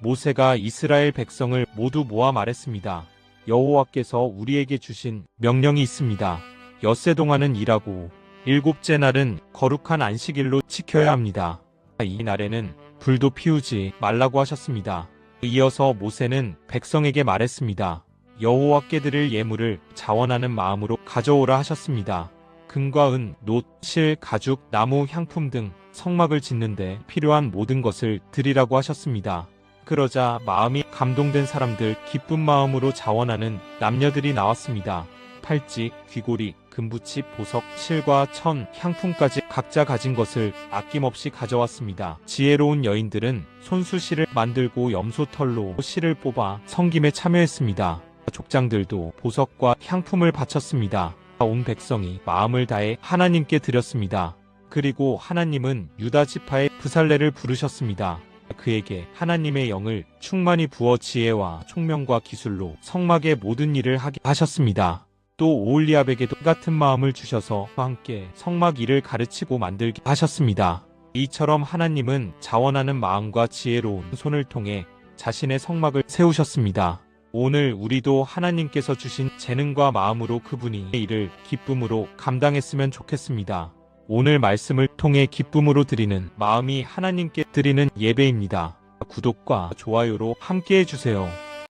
모세가 이스라엘 백성을 모두 모아 말했습니다. 여호와께서 우리에게 주신 명령이 있습니다. 엿새 동안은 일하고 일곱째 날은 거룩한 안식일로 지켜야 합니다. 이 날에는 불도 피우지 말라고 하셨습니다. 이어서 모세는 백성에게 말했습니다. 여호와께 드릴 예물을 자원하는 마음으로 가져오라 하셨습니다. 금과 은, 놋, 실, 가죽, 나무, 향품 등 성막을 짓는데 필요한 모든 것을 드리라고 하셨습니다. 그러자 마음이 감동된 사람들 기쁜 마음으로 자원하는 남녀들이 나왔습니다. 팔찌, 귀고리, 금붙이, 보석, 실과 천, 향품까지 각자 가진 것을 아낌없이 가져왔습니다. 지혜로운 여인들은 손수실을 만들고 염소털로 실을 뽑아 성김에 참여했습니다. 족장들도 보석과 향품을 바쳤습니다. 온 백성이 마음을 다해 하나님께 드렸습니다. 그리고 하나님은 유다 지파의 부살레를 부르셨습니다. 그에게 하나님의 영을 충만히 부어 지혜와 총명과 기술로 성막의 모든 일을 하게 하셨습니다. 또 오올리압에게도 같은 마음을 주셔서 함께 성막 일을 가르치고 만들게 하셨습니다. 이처럼 하나님은 자원하는 마음과 지혜로운 손을 통해 자신의 성막을 세우셨습니다. 오늘 우리도 하나님께서 주신 재능과 마음으로 그분이 일을 기쁨으로 감당했으면 좋겠습니다. 오늘 말씀을 통해 기쁨으로 드리는 마음이 하나님께 드리는 예배입니다. 구독과 좋아요로 함께 해주세요.